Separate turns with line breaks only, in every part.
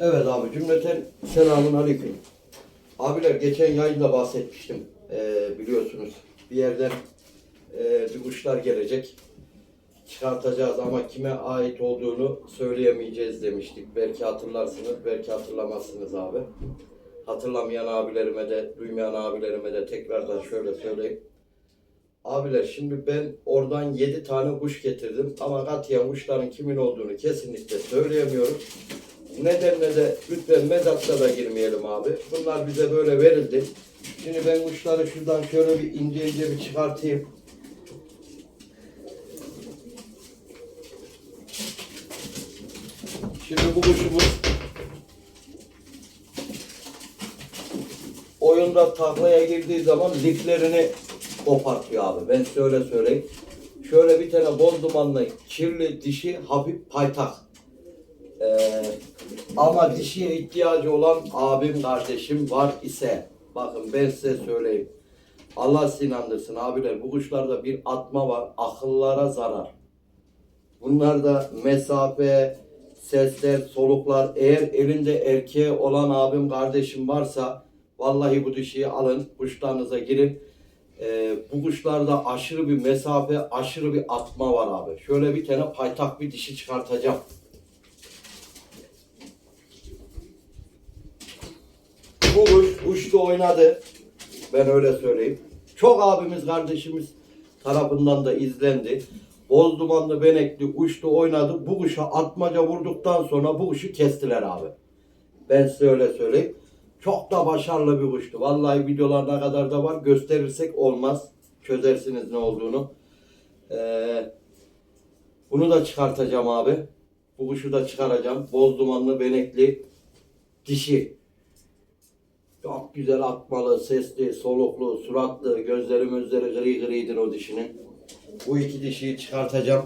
Evet abi cümleten selamun aleyküm. Abiler geçen yayında bahsetmiştim. Ee, biliyorsunuz bir yerden e, bir kuşlar gelecek. Çıkartacağız ama kime ait olduğunu söyleyemeyeceğiz demiştik. Belki hatırlarsınız, belki hatırlamazsınız abi. Hatırlamayan abilerime de, duymayan abilerime de tekrardan şöyle söyleyeyim. Abiler şimdi ben oradan 7 tane kuş getirdim ama katiyen kuşların kimin olduğunu kesinlikle söyleyemiyorum. Nedenle de lütfen mezatta da girmeyelim abi. Bunlar bize böyle verildi. Şimdi ben kuşları şuradan şöyle bir ince ince bir çıkartayım. Şimdi bu kuşumuz oyunda taklaya girdiği zaman liflerini kopartıyor abi. Ben size öyle söyleyeyim. Şöyle bir tane boz dumanlı kirli dişi hafif paytak. Ee, ama dişiye ihtiyacı olan abim kardeşim var ise bakın ben size söyleyeyim. Allah sizi inandırsın abiler bu kuşlarda bir atma var akıllara zarar. Bunlarda mesafe, sesler, soluklar eğer elinde erkeğe olan abim kardeşim varsa vallahi bu dişiyi alın kuşlarınıza girin. Ee, bu kuşlarda aşırı bir mesafe, aşırı bir atma var abi. Şöyle bir tane paytak bir dişi çıkartacağım. Bu kuş uçtu oynadı. Ben öyle söyleyeyim. Çok abimiz kardeşimiz tarafından da izlendi. Boz dumanlı benekli uçtu oynadı. Bu kuşa atmaca vurduktan sonra bu kuşu kestiler abi. Ben size öyle söyleyeyim. Çok da başarılı bir kuştu. Vallahi videolar ne kadar da var. Gösterirsek olmaz. Çözersiniz ne olduğunu. Ee, bunu da çıkartacağım abi. Bu kuşu da çıkaracağım. Boz dumanlı benekli dişi. Çok güzel atmalı, sesli, soluklu, suratlı, gözleri gözleri gri gridir o dişinin. Bu iki dişiyi çıkartacağım.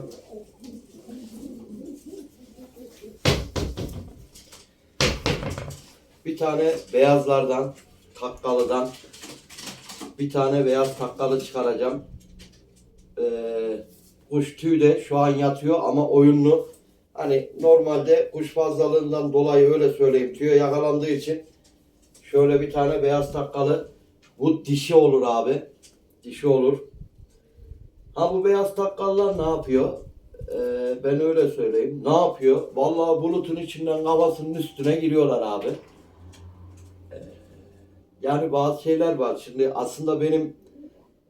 Bir tane beyazlardan, takkalıdan bir tane beyaz takkalı çıkaracağım. Ee, kuş tüy de şu an yatıyor ama oyunlu. Hani normalde kuş fazlalığından dolayı öyle söyleyeyim. Tüye yakalandığı için Şöyle bir tane beyaz takkalı. Bu dişi olur abi. Dişi olur. Ha bu beyaz takkallar ne yapıyor? Ee, ben öyle söyleyeyim. Ne yapıyor? Vallahi bulutun içinden kafasının üstüne giriyorlar abi. Ee, yani bazı şeyler var. Şimdi aslında benim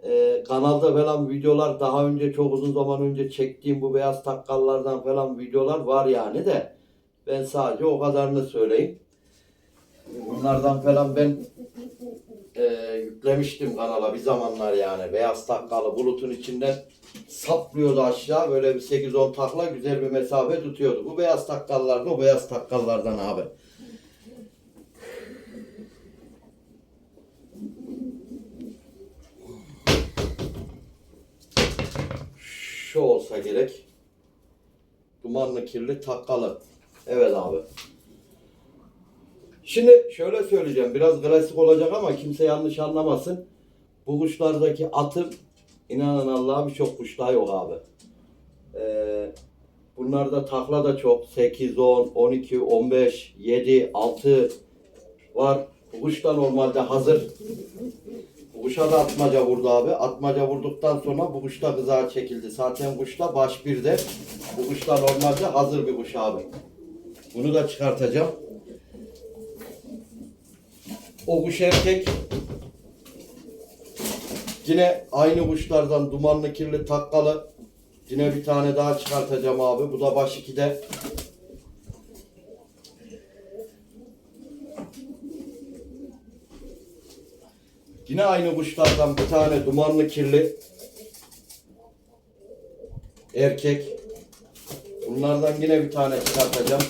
e, kanalda falan videolar daha önce çok uzun zaman önce çektiğim bu beyaz takkallardan falan videolar var yani de ben sadece o kadarını söyleyeyim. Bunlardan falan ben e, yüklemiştim kanala bir zamanlar yani. Beyaz takkalı bulutun içinden saplıyordu aşağı. Böyle bir 8-10 takla güzel bir mesafe tutuyordu. Bu beyaz takkallar o beyaz takkallardan abi. Şu olsa gerek. Dumanlı kirli takkalı. Evet abi. Şimdi şöyle söyleyeceğim. Biraz klasik olacak ama kimse yanlış anlamasın. Bu kuşlardaki atım inanın Allah'a birçok kuşta yok abi. Ee, bunlarda takla da çok. 8, 10, 12, 15, 7, 6 var. Bu kuş da normalde hazır. Bu kuşa da atmaca vurdu abi. Atmaca vurduktan sonra bu kuş da kızağa çekildi. Zaten kuş da baş birde. Bu kuş da normalde hazır bir kuş abi. Bunu da çıkartacağım. O kuş erkek. Yine aynı kuşlardan dumanlı kirli takkalı. Yine bir tane daha çıkartacağım abi. Bu da baş 2'de. Yine aynı kuşlardan bir tane dumanlı kirli. Erkek. Bunlardan yine bir tane çıkartacağım.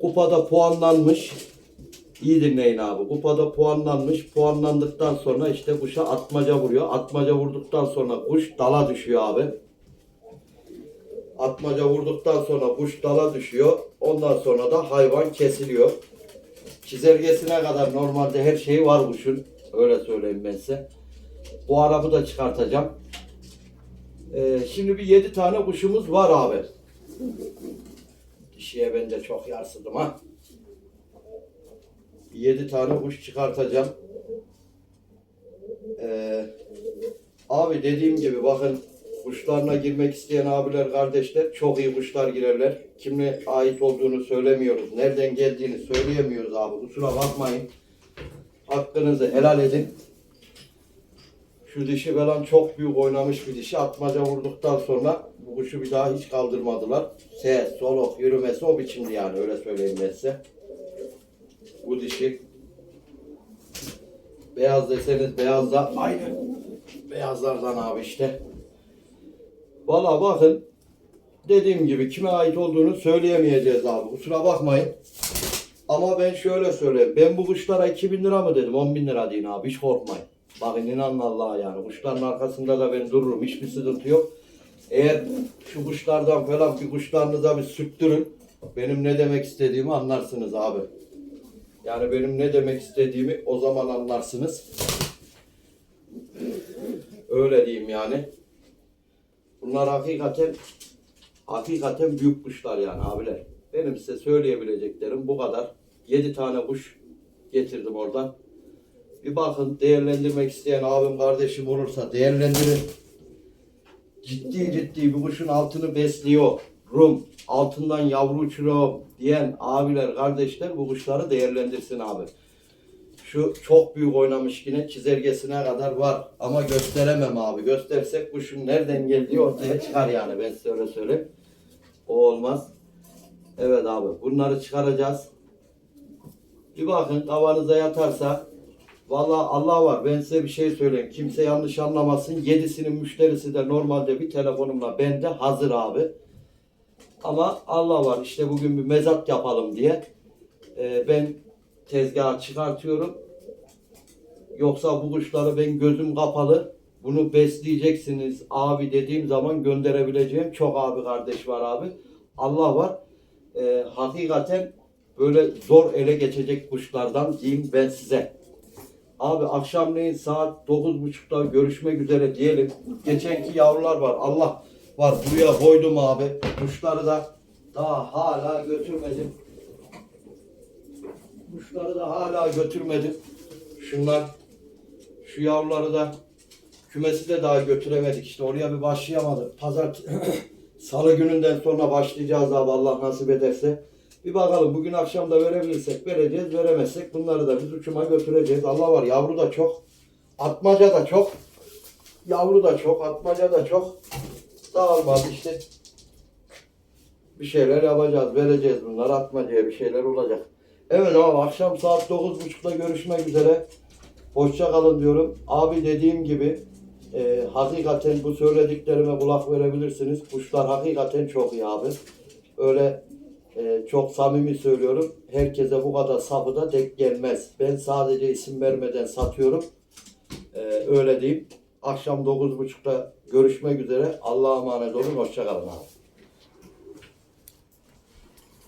Kupada puanlanmış. İyi dinleyin abi. Kupada puanlanmış. Puanlandıktan sonra işte kuşa atmaca vuruyor. Atmaca vurduktan sonra kuş dala düşüyor abi. Atmaca vurduktan sonra kuş dala düşüyor. Ondan sonra da hayvan kesiliyor. Çizelgesine kadar normalde her şeyi var kuşun. Öyle söyleyeyim ben size. O arabı da çıkartacağım. Ee, şimdi bir 7 tane kuşumuz var abi. Dişiye ben de çok yarsıdım ha. 7 tane kuş çıkartacağım. Ee, abi dediğim gibi bakın kuşlarına girmek isteyen abiler kardeşler çok iyi kuşlar girerler. Kime ait olduğunu söylemiyoruz. Nereden geldiğini söyleyemiyoruz abi. Kusura bakmayın. Hakkınızı helal edin. Şu dişi falan çok büyük oynamış bir dişi. Atmaca vurduktan sonra bu kuşu bir daha hiç kaldırmadılar. Ses, soluk, yürümesi o biçimdi yani öyle söyleyeyim ben size. Bu dişi beyaz deseniz beyaz aynı. Beyazlardan abi işte. Valla bakın dediğim gibi kime ait olduğunu söyleyemeyeceğiz abi. Kusura bakmayın. Ama ben şöyle söyleyeyim. Ben bu kuşlara 2000 lira mı dedim? 10 bin lira deyin abi. Hiç korkmayın. Bakın inanın Allah'a yani. Kuşların arkasında da ben dururum. Hiçbir sıkıntı yok. Eğer şu kuşlardan falan bir kuşlarınıza bir sürttürün. Benim ne demek istediğimi anlarsınız abi. Yani benim ne demek istediğimi o zaman anlarsınız. Öyle diyeyim yani. Bunlar hakikaten hakikaten büyük kuşlar yani abiler. Benim size söyleyebileceklerim bu kadar. 7 tane kuş getirdim oradan. Bir bakın değerlendirmek isteyen abim kardeşim olursa değerlendirin. Ciddi ciddi bir kuşun altını besliyor. Rum altından yavru uçuruyor diyen abiler kardeşler bu kuşları değerlendirsin abi. Şu çok büyük oynamış yine çizelgesine kadar var. Ama gösteremem abi. Göstersek kuşun nereden geldiği ortaya çıkar yani. Ben size öyle söyleyeyim. O olmaz. Evet abi. Bunları çıkaracağız. Bir bakın kafanıza yatarsa Vallahi Allah var. Ben size bir şey söyleyeyim. Kimse yanlış anlamasın. Yedisinin müşterisi de normalde bir telefonumla bende hazır abi. Ama Allah var. İşte bugün bir mezat yapalım diye. Ee, ben tezgaha çıkartıyorum. Yoksa bu kuşları ben gözüm kapalı bunu besleyeceksiniz abi dediğim zaman gönderebileceğim çok abi kardeş var abi. Allah var. Ee, hakikaten böyle zor ele geçecek kuşlardan diyeyim ben size. Abi akşamleyin saat 9.30'da görüşmek üzere diyelim. Geçenki yavrular var. Allah var buraya koydum abi. Kuşları da daha hala götürmedim. Kuşları da hala götürmedim. Şunlar şu yavruları da kümesi de daha götüremedik. İşte oraya bir başlayamadık. Pazar Salı gününden sonra başlayacağız abi Allah nasip ederse. Bir bakalım bugün akşam da verebilirsek vereceğiz. Veremezsek bunları da biz uçuma götüreceğiz. Allah var yavru da çok. Atmaca da çok. Yavru da çok. Atmaca da çok. Dağılmaz işte. Bir şeyler yapacağız. Vereceğiz bunları. Atmacaya bir şeyler olacak. Evet abi akşam saat 9.30'da görüşmek üzere. Hoşça kalın diyorum. Abi dediğim gibi e, hakikaten bu söylediklerime kulak verebilirsiniz. Kuşlar hakikaten çok iyi abi. Öyle e, çok samimi söylüyorum. Herkese bu kadar sapı da denk gelmez. Ben sadece isim vermeden satıyorum. E, öyle diyeyim. Akşam 9.30'da görüşmek üzere. Allah'a emanet olun. Hoşça kalın abi.